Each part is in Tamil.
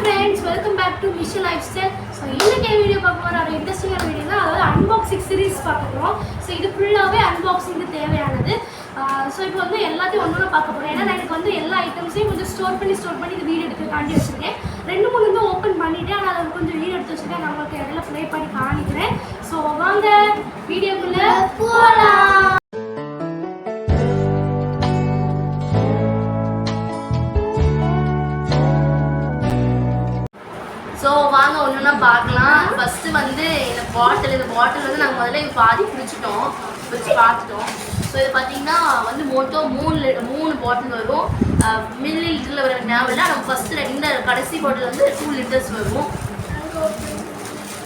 Friends welcome back to mission lifestyle so இன்னைக்கு வீடியோ பார்க்க போகிற ஒரு இன்ட்ரெஸ்டிங்கான வீடியோ தான். அதாவது அன்பாக்சிங் சீரிஸ் பார்க்க போகிறோம் ஸோ இது ஃபுல்லாகவே அன்பாக்சிங்க்கு தேவையானது. ஸோ இப்போ வந்து எல்லாத்தையும் ஒன்று ஒன்று பார்க்க போகிறோம் ஏன்னா நான் எனக்கு வந்து எல்லா ஐட்டம்ஸையும் கொஞ்சம் ஸ்டோர் பண்ணி ஸ்டோர் பண்ணி இந்த வீடியோ எடுக்கிறதுக்காண்டி வச்சுருக்கேன். ரெண்டு மூணு வந்து ஓப்பன் பண்ணிவிட்டு ஆனால் அதில் கொஞ்சம் வீடியோ எடுத்து வச்சுருக்கேன். நான் உங்களுக்கு இடையில ப்ளே பண்ணி காணிக்கிறேன் ஸோ வாங்க வீடியோக்குள்ளே போகலாம் பார்க்கலாம். ஃபர்ஸ்ட் வந்து இந்த பாட்டில் இந்த பாட்டில் வந்து நாங்கள் முதல்ல பாதி குடிச்சிட்டோம். வச்சு பார்த்துட்டோம். ஸோ இது பார்த்தீங்கன்னா வந்து மொத்தம் மூணு மூணு பாட்டில் வரும். மில்லி லிட்டரில் வர ஞாபகம் நம்ம ஃபஸ்ட்டில் இந்த கடைசி பாட்டில் வந்து டூ லிட்டர்ஸ் வரும்.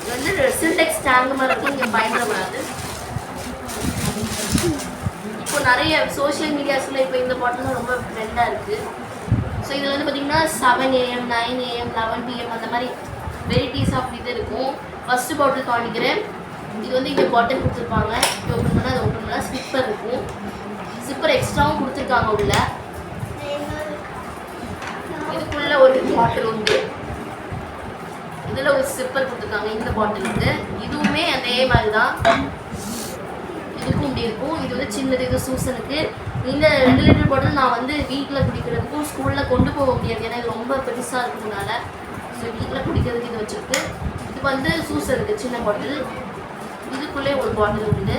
இது வந்து சில்டெக்ஸ் டேங்க் மாதிரி இருக்கும் இங்கே பயன்படக்கூடாது இப்போ நிறைய சோஷியல் மீடியாஸில் இப்போ இந்த பாட்டில் ரொம்ப ட்ரெண்டாக இருக்குது ஸோ இதில் வந்து பார்த்தீங்கன்னா seven AM nine AM eleven PM அந்த மாதிரி வெரைட்டிஸ் ஆஃப் இது இருக்கும். ஃபஸ்ட்டு பாட்டில் காணிக்கிறேன் இது வந்து இங்கே பாட்டில் கொடுத்துருப்பாங்க. இங்கே ஓப்பன் பண்ணால் அது ஓப்பன் பண்ணால் ஸ்லிப்பர் இருக்கும். ஸ்லிப்பர் எக்ஸ்ட்ராவும் கொடுத்துருக்காங்க உள்ள. இதுக்குள்ள ஒரு பாட்டில் உண்டு. இதில் ஒரு ஸ்லிப்பர் கொடுத்துருக்காங்க இந்த பாட்டிலுக்கு இதுவுமே அதே மாதிரி தான் இதுக்கும் இப்படி இருக்கும். இது வந்து சின்னது இது சூசனுக்கு. இந்த ரெண்டு லிட்டர் பாட்டில் நான் வந்து வீட்டில் குடிக்கிறதுக்கும் ஸ்கூலில் கொண்டு போக முடியாது. ஏன்னா இது ரொம்ப பெருசாக இருக்கிறதுனால. வீட்டில் குடிக்கிறதுக்கு இது வச்சுருக்கு. இது வந்து சூசனுக்கு சின்ன பாட்டில் இதுக்குள்ளே ஒரு பாட்டில் உண்டு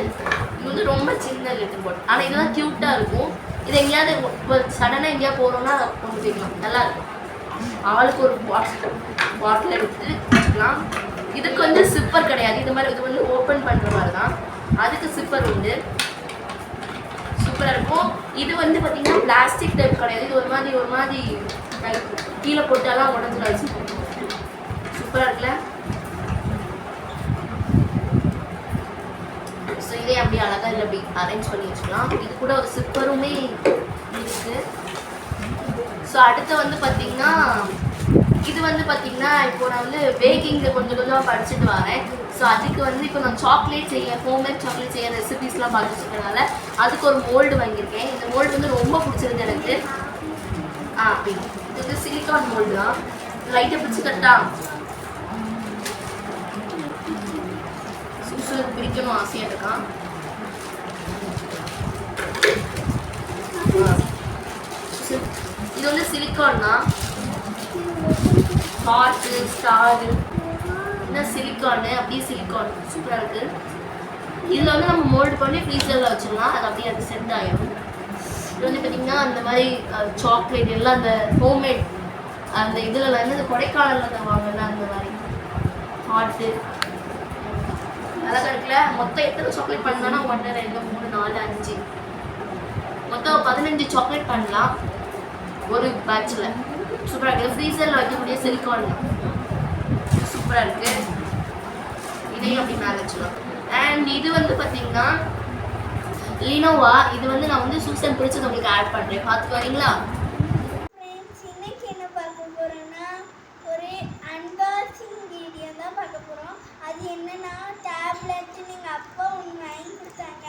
இது வந்து ரொம்ப சின்ன லிட்டர் பாட்டில் ஆனால் இதெல்லாம் க்யூட்டாக இருக்கும். இது எங்கேயாவது இப்போ சடனாக எங்கேயா போகிறோம்னா கொண்டு போய்க்கலாம். நல்லா இருக்கும். ஆளுக்கு ஒரு பாட்டில் பாட்டில் எடுத்து வச்சுக்கலாம். இதுக்கு வந்து சிப்பர் கிடையாது. இது மாதிரி இது வந்து ஓப்பன் பண்ணுற மாதிரி தான். அதுக்கு சிப்பர் உண்டு. சூப்பராக இருக்கும். இது வந்து பார்த்தீங்கன்னா பிளாஸ்டிக் டைப் கிடையாது. இது ஒரு மாதிரி ஒரு மாதிரி கீழே போட்டாலாம் உடஞ்சிடாச்சு சூப்பராக இருக்குல்ல? ஸோ இதே அப்படியே அழகாக இல்லை அப்படி அரேஞ்ச் பண்ணி வச்சுக்கலாம். இது கூட ஒரு சிப்பருமே இருக்குது ஸோ அடுத்து வந்து பார்த்திங்கன்னா இது வந்து பார்த்திங்கன்னா இப்போ நான் வந்து பேக்கிங்கில் கொஞ்சம் கொஞ்சமாக படிச்சுட்டு வரேன். ஸோ அதுக்கு வந்து இப்போ நான் சாக்லேட் செய்ய ஹோம்மேட் சாக்லேட் செய்ய ரெசிபிஸ்லாம் பார்த்துருக்கனால அதுக்கு ஒரு மோல்டு வாங்கியிருக்கேன். இந்த மோல்டு வந்து ரொம்ப பிடிச்சிருக்கு எனக்கு. ஆ அப்படி இது வந்து சிலிக்கான் மோல்டு தான். லைட்டை பிடிச்சி கட்டா? சுசுக்கு பிடிக்கணும் ஆசையாக இருக்கான் இது வந்து சிலிக்கான் தான் ஹார்ட்டு ஸ்டாரு என்ன சிலிக்கானு அப்படியே சிலிக்கான். சூப்பராக இருக்குது இதில் வந்து நம்ம மோல்டு பண்ணி ஃப்ரீசரில் வச்சிடலாம். அது அப்படியே அது செட் ஆகிடும் இது வந்து பார்த்திங்கன்னா அந்த மாதிரி சாக்லேட் எல்லாம் அந்த ஹோம்மேட் அந்த இதில் வந்து இந்த கொடைக்கானலில் தருவாங்கல்ல அந்த மாதிரி. ஹார்ட்டு அழகாக இருக்குல்ல மொத்தம் எத்தனை சாக்லேட் பண்ணலாம்னா ஒன்று ரெண்டு மூணு நாலு அஞ்சு. மொத்தம் பதினஞ்சு சாக்லேட் பண்ணலாம். ஒரு பேட்சில் சூப்பராக இருக்குது ஃப்ரீசரில் வைக்கக்கூடிய சிலிக்கான் சூப்பராக இருக்குது இதையும் அப்படி மேலே வச்சுக்கலாம் அண்ட் இது வந்து பார்த்தீங்கன்னா லினோவா இது வந்து நான் வந்து சூசன் பிடிச்சது உங்களுக்கு ஆட் பண்ணுறேன் பார்த்து வரீங்களா ஃப்ரெண்ட்ஸ் இன்னைக்கு என்ன பார்க்க போறோம்னா ஒரு அன்பாக்சிங் வீடியோ தான் பார்க்க போறோம் அது என்னன்னா டேப்லெட் நீங்க அப்பா ஒன்று வாங்கி கொடுத்தாங்க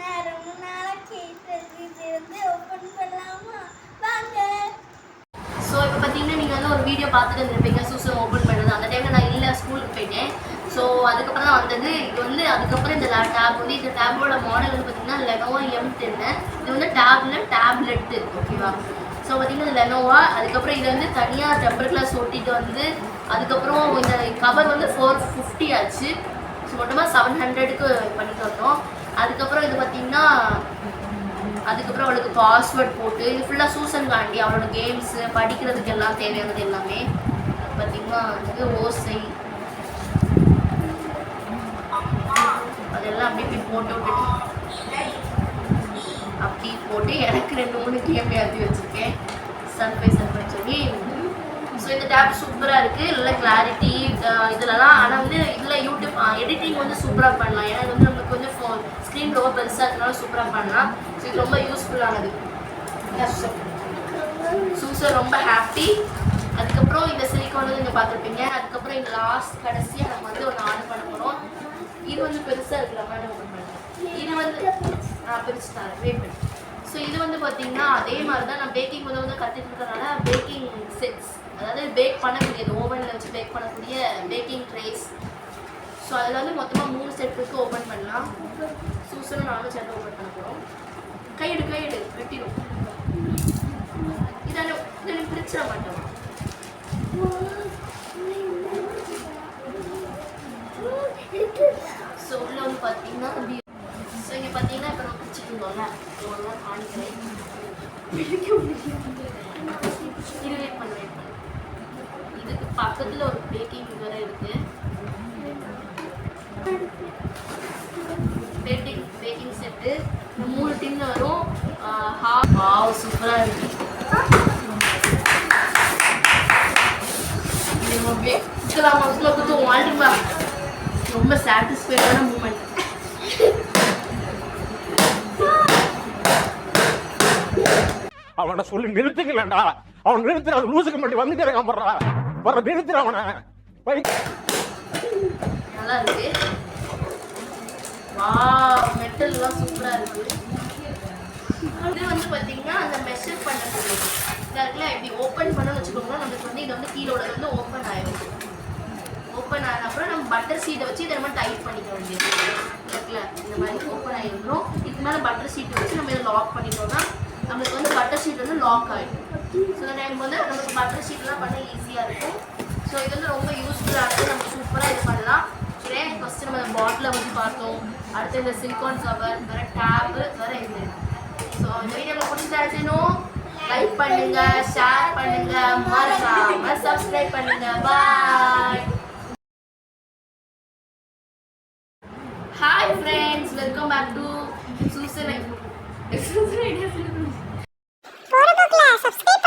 நான் ரொம்ப நாளாக கேட்டது இது வந்து ஓப்பன் பண்ணலாமா வாங்க ஸோ இப்போ பார்த்தீங்கன்னா நீங்கள் வந்து ஒரு வீடியோ பார்த்துட்டு இருந்திருப்பீங்க. சூசம் ஓப்பன் பண்ணுறது அந்த டைமில் நான் இல்லை ஸ்கூலுக்கு போயிட்டேன். ஸோ அதுக்கப்புறம் தான் வந்தது. இது வந்து அதுக்கப்புறம் இந்த டேப் வந்து இந்த டேப்போட மாடல் வந்து பார்த்தீங்கன்னா லெனோவா எம் டென்னு இது வந்து டேப்ல டேப்லெட்டு ஓகேவா ஸோ பார்த்தீங்கன்னா இது லெனோவா அதுக்கப்புறம் இது வந்து தனியாக டெம்பர் கிளாஸ் ஒட்டிட்டு வந்து அதுக்கப்புறம் இந்த கவர் வந்து ஃபோர் ஃபிஃப்டி ஆச்சு. ஸோ மொத்தமாக செவன் ஹண்ட்ரடுக்கு பண்ணி வந்தோம். அதுக்கப்புறம் இது பார்த்தீங்கன்னா அதுக்கப்புறம் அவளுக்கு பாஸ்வேர்ட் போட்டு இது ஃபுல்லாக சூசன் காண்டி அவளோட கேம்ஸு படிக்கிறதுக்கு எல்லாம் தேவையானது எல்லாமே. பார்த்தீங்கன்னா வந்து ஓசை. அதெல்லாம் அப்படியே இப்படி போட்டு விட்டுட்டு. அப்படி போட்டு எனக்கு ரெண்டு மூணு கேம் ஏற்றி வச்சுருக்கேன். சர்ப்ரை சர்ப்ரை சொல்லி. ஸோ இந்த டேப் சூப்பராக இருக்குது நல்ல கிளாரிட்டி இதுலலாம் ஆனால் வந்து இதில் யூடியூப் எடிட்டிங் வந்து சூப்பராக பண்ணலாம். ஏன்னா இது வந்து ஸ்க்ரீன் ரொம்ப பெருசாக இருக்கனால சூப்பராக பண்ணலாம். ஸோ இது ரொம்ப யூஸ்ஃபுல்லானது சூசர் ரொம்ப ஹாப்பி அதுக்கப்புறம் இந்த சிலிக்கான் வந்து நீங்கள் பார்த்துருப்பீங்க. அதுக்கப்புறம் இந்த லாஸ்ட் கடைசியாக நம்ம வந்து ஒன்று ஆர்டர் பண்ண போகிறோம் இது வந்து பெருசாக இருக்குல்ல இது வந்து நான் பிரிச்சு தரேன் வெயிட் பண்ணி. ஸோ இது வந்து பார்த்தீங்கன்னா அதே மாதிரி தான் நான் பேக்கிங் வந்து வந்து கற்றுட்டு இருக்கிறதுனால பேக்கிங் செட்ஸ் அதாவது பேக் பண்ணக்கூடியது ஓவனில் வச்சு பேக் பண்ணக்கூடிய ஸோ அதில் வந்து மொத்தமாக மூணு செட்டுக்கு ஓப்பன் பண்ணலாம். சூசனும் நானும் சேர்த்து ஓப்பன் பண்ண போகிறோம் கையெடு கையெடு வெட்டிடும் இதான இதை பிரிச்சிட மாட்டோம். ஸோ உள்ள வந்து பார்த்தீங்கன்னா ஸோ இங்கே பார்த்தீங்கன்னா இப்போ நம்ம பிடிச்சிட்டு இருந்தோம்ல. இது ஒன்றா காணிக்கிறேன் இது வெயிட் இதுக்கு பக்கத்தில் ஒரு பேக்கிங் வேறு இருக்குது பேக்கிங் பேக்கிங் செட்டு வரும். ஹாஃப் சூப்பராக இருக்கு. மனசில் கொடுத்து ரொம்ப சாட்டிஸ்ஃபைடான மூமெண்ட் அவனை சொல்லி நிறுத்துக்கலடா. அவன் நிறுத்துற அது லூசுக்கு மட்டும் வந்துட்டே இருக்கான் போடுறா வர நிறுத்துற அவனை. நல்லா இருக்கு. வா மெட்டல்லாம் சூப்பராக இருக்கு. இது வந்து பார்த்தீங்கன்னா அந்த மெஷர் பண்ணக்கூடியது இதுல இப்படி ஓப்பன் பண்ணணும்னு வச்சுக்கோங்க நம்மளுக்கு வந்து இது வந்து கீழோட வந்து ஓப்பன் ஆகிடும் ஓப்பன் ஆன அப்புறம் நம்ம பட்டர் சீட்டை வச்சு இதை நம்ம டைட் பண்ணிக்க வேண்டியது. இருக்குல்ல இந்த மாதிரி ஓப்பன் ஆகிருக்கிறோம் இதுக்கு மேலே பட்டர் சீட்டை வச்சு நம்ம இதை லாக் பண்ணிட்டோம்னா நம்மளுக்கு வந்து பட்டர் ஷீட் வந்து லாக் ஆகிடும் ஸோ இந்த டைம் வந்து நமக்கு பட்டர் ஷீட்லாம் பண்ண ஈஸியாக இருக்கும். ஸோ இது வந்து ரொம்ப யூஸ்ஃபுல்லாக இருக்கும். நம்ம சூப்பராக இது பண்ணலாம். இதே ஃபஸ்ட்டு நம்ம பாட்டிலை வந்து பார்த்தோம். அடுத்து இந்த சிலிக்கான் கவர் வேறு டேபு வேறு இது. ஸோ வீடியோ லைக் பண்ணுங்க ஷேர் பண்ணுங்க மறக்காம சப்ஸ்கிரைப் பண்ணுங்க bye hi friends welcome back to Susan Susan idea subscribe